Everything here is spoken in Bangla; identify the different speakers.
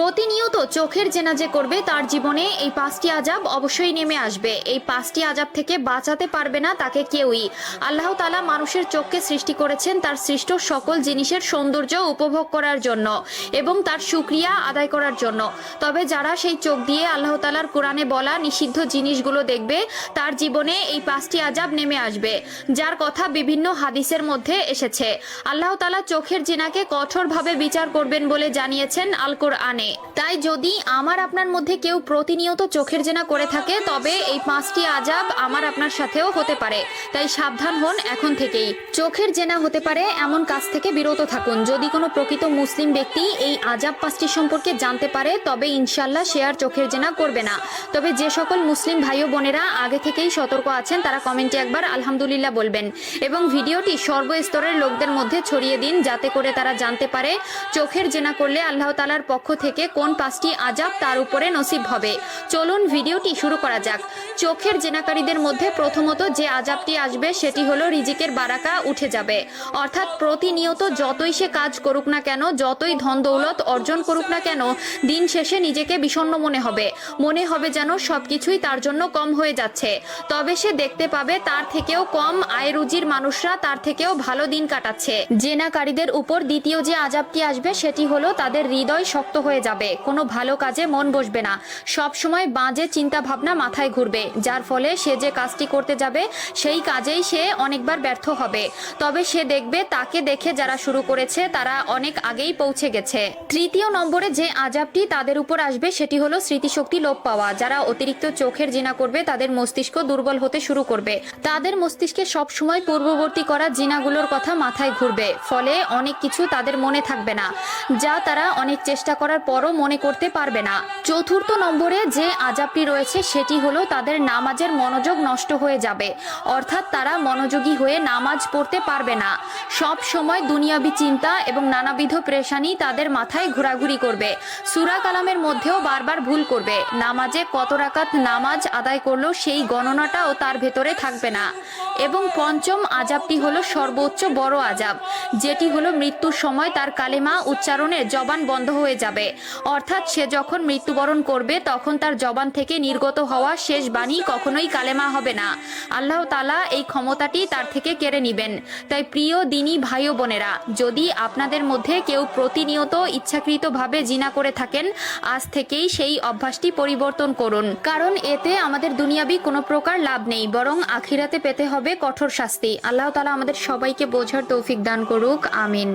Speaker 1: প্রতিনিয়ত চোখের জেনা যে করবে তার জীবনে এই পাঁচটি আজাব অবশ্যই নেমে আসবে। এই পাঁচটি আজাব থেকে বাঁচাতে পারবে না তাকে কেউই। আল্লাহ তালা মানুষের চোখকে সৃষ্টি করেছেন তার সৃষ্ট সকল জিনিসের সৌন্দর্য উপভোগ করার জন্য এবং তার সুক্রিয়া আদায় করার জন্য। তবে যারা সেই চোখ দিয়ে আল্লাহ তালার কোরআনে বলা নিষিদ্ধ জিনিসগুলো দেখবে, তার জীবনে এই পাঁচটি আজাব নেমে আসবে, যার কথা বিভিন্ন হাদিসের মধ্যে এসেছে। আল্লাহ তালা চোখের জিনাকে কঠোরভাবে বিচার করবেন বলে জানিয়েছেন আল কোরআনে তাই যদি আমার আপনার মধ্যে কেউ প্রতিনিয়ত চোখের জেনা করে থাকে, তবে এই পাঁচটি আজাব আমার আপনার সাথেও হতে পারে। তাই সাবধান হন এখন থেকেই। চোখের জেনা হতে পারে এমন কাজ থেকে বিরত থাকুন। যদি কোনো প্রকৃত মুসলিম ব্যক্তি এই আজাব পাঁচটি সম্পর্কে জানতে পারে, তবে ইনশাল্লাহ সে আর চোখের জেনা করবে না। তবে যে সকল মুসলিম ভাই ও বোনেরা আগে থেকেই সতর্ক আছেন, তারা কমেন্টে একবার আলহামদুলিল্লাহ বলবেন। এবং ভিডিওটি সর্বস্তরের লোকদের মধ্যে ছড়িয়ে দিন, যাতে করে তারা জানতে পারে, চোখের জেনা করলে আল্লাহ তালার পক্ষ থেকে কোন পাঁচটি আজাব তার উপরে নসিব হবে। চলুন ভিডিওটি শুরু করা যাক। চোখের জেনাকারীদের মধ্যে প্রথমত যে আজাবটি আসবে সেটি হলো রিজিকের বারাকা উঠে যাবে। অর্থাৎ প্রতিনিয়ত যতই সে কাজ করুক না কেন, যতই ধন দৌলত অর্জন করুক না কেন, দিন শেষে নিজেকে বিষণ্ণ মনে হবে। মনে হবে যেন সবকিছুই তার জন্য কম হয়ে যাচ্ছে। তবে সে দেখতে পাবে তার থেকেও কম আয় রুজির মানুষরা তার থেকেও ভালো দিন কাটাচ্ছে। জেনাকারীদের উপর দ্বিতীয় যে আজাবটি আসবে সেটি হলো তাদের হৃদয় শক্ত হয়ে যাবে। কোনো ভালো কাজে মন বসবে না। সব সময় বাজে চিন্তা ভাবনা মাথায় ঘুরবে। যার ফলে সে যে কাজটি করতে যাবে, সেই কাজেই সে অনেকবার ব্যর্থ হবে। তবে সে দেখবে, তাকে দেখে যারা শুরু করেছে, তারা অনেক আগেই পৌঁছে গেছে। তৃতীয় নম্বরে যে আজাবটি তাদের উপর আসবে, সেটি হলো স্মৃতিশক্তি লোপ পাওয়া। যারা অতিরিক্ত চোখের জিনা করবে, তাদের মস্তিষ্ক দুর্বল হতে শুরু করবে। তাদের মস্তিষ্কে সবসময় পূর্ববর্তী করা জিনাগুলোর কথা মাথায় ঘুরবে। ফলে অনেক কিছু তাদের মনে থাকবে না। যা তারা অনেক চেষ্টা করার পরও মনে করতে পারবে না। চতুর্থ নম্বরে যে আজাবটি রয়েছে, সেটি হলো তাদের নামাজের মনোযোগ নষ্ট হয়ে যাবে। অর্থাৎ তারা মনোযোগী হয়ে নামাজ পড়তে পারবে না। সব সময় দুনিয়াবি চিন্তা এবং নানাবিধ প্রেশানি তাদের মাথায় ঘোরাঘুরি করবে। সুরা কালামের মধ্যেও বারবার ভুল করবে। নামাজে কত রাকাত নামাজ আদায় করল, সেই গণনাটাও তার ভেতরে থাকবে না। এবং পঞ্চম আজাবটি হলো সর্বোচ্চ বড় আজাব, যেটি হলো মৃত্যুর সময় তার কালেমা উচ্চারণে জবান বন্ধ হয়ে যাবে। অর্থাৎ সে যখন মৃত্যুবরণ করবে, তখন তার জবান থেকে নির্গত হওয়া শেষ বাণী কখনোই কালেমা হবে না। আল্লাহ তালা এই ক্ষমতাটি তার থেকে কেড়ে নিবেন। তাই প্রিয় দিনী ভাই বোনেরা, যদি আপনাদের মধ্যে কেউ প্রতিনিয়ত ইচ্ছাকৃতভাবে জিনা করে থাকেন, আজ থেকেই সেই অভ্যাসটি পরিবর্তন করুন। কারণ এতে আমাদের দুনিয়াবি কোনো প্রকার লাভ নেই, বরং আখিরাতে পেতে হবে কঠোর শাস্তি। আল্লাহ তালা আমাদের সবাইকে বোঝার তৌফিক দান করুক, আমিন।